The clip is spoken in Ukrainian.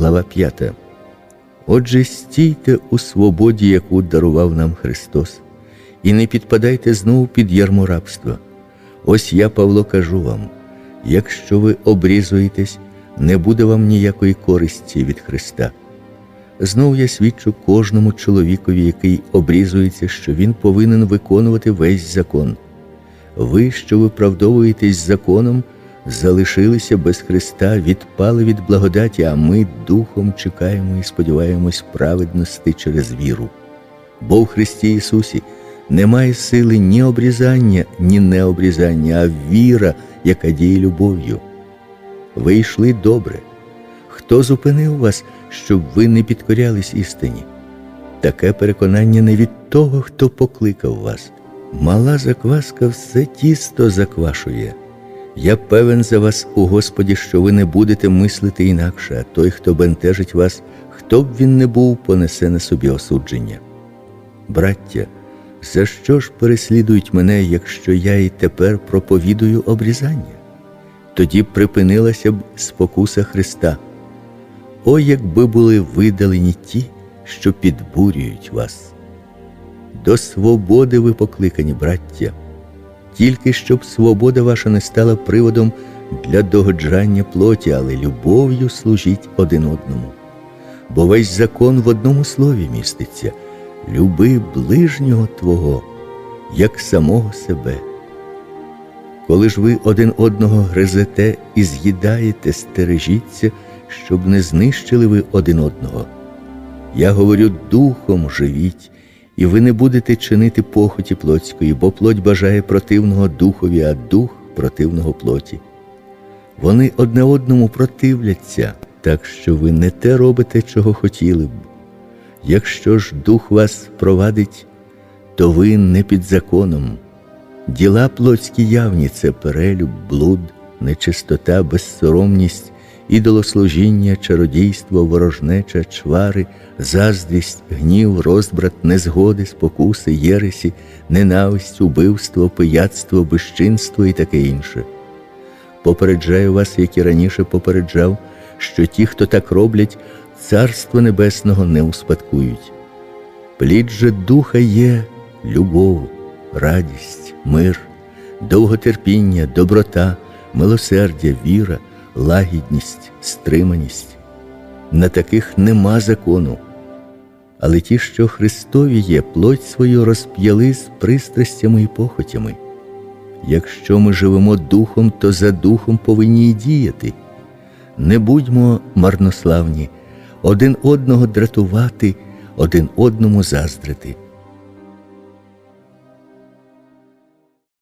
глава 5. Отже, стійте у свободі, яку дарував нам Христос, і не підпадайте знову під ярмо рабства. Ось я, Павло, кажу вам: якщо ви обрізуєтесь, не буде вам ніякої користі від Христа. Знов я свідчу кожному чоловікові, який обрізується, що він повинен виконувати весь закон. Ви, що виправдовуєтесь законом, залишилися без Христа, відпали від благодаті, а ми духом чекаємо і сподіваємось праведності через віру. Бо в Христі Ісусі немає сили ні обрізання, ні необрізання, а віра, яка діє любов'ю. Ви йшли добре. Хто зупинив вас, щоб ви не підкорялись істині? Таке переконання не від того, хто покликав вас. Мала закваска все тісто заквашує. Я певен за вас у Господі, що ви не будете мислити інакше, а той, хто бентежить вас, хто б він не був, понесе на собі осудження. Браття, за що ж переслідують мене, якщо я і тепер проповідую обрізання? Тоді припинилася б спокуса Христа. О, якби були видалені ті, що підбурюють вас. До свободи ви покликані, браття, тільки щоб свобода ваша не стала приводом для догоджання плоті, але любов'ю служіть один одному. Бо весь закон в одному слові міститься люби ближнього Твого, як самого себе. Коли ж ви один одного гризете і з'їдаєте, стережіться, щоб не знищили ви один одного. Я говорю духом живіть, і ви не будете чинити похоті плотської, бо плоть бажає противного духові, а дух противного плоті. Вони одне одному противляться, так що ви не те робите, чого хотіли б. Якщо ж дух вас провадить, то ви не під законом. Діла плотські явні це перелюб, блуд, нечистота, безсоромність, ідолослужіння, чародійство, ворожнеча, чвари, заздрість, гнів, розбрат, незгоди, спокуси, єресі, ненависть, убивство, пияцтво, безчинство і таке інше. Попереджаю вас, як і раніше попереджав, що ті, хто так роблять, Царство Небесного не успадкують. Плід же духа є любов, радість, мир, довготерпіння, доброта, милосердя, віра, лагідність, стриманість. На таких нема закону. Але ті, що Христові є, плоть свою розп'яли з пристрастями і похотями. Якщо ми живемо духом, то за духом повинні й діяти. Не будьмо марнославні, один одного дратувати, один одному заздрити.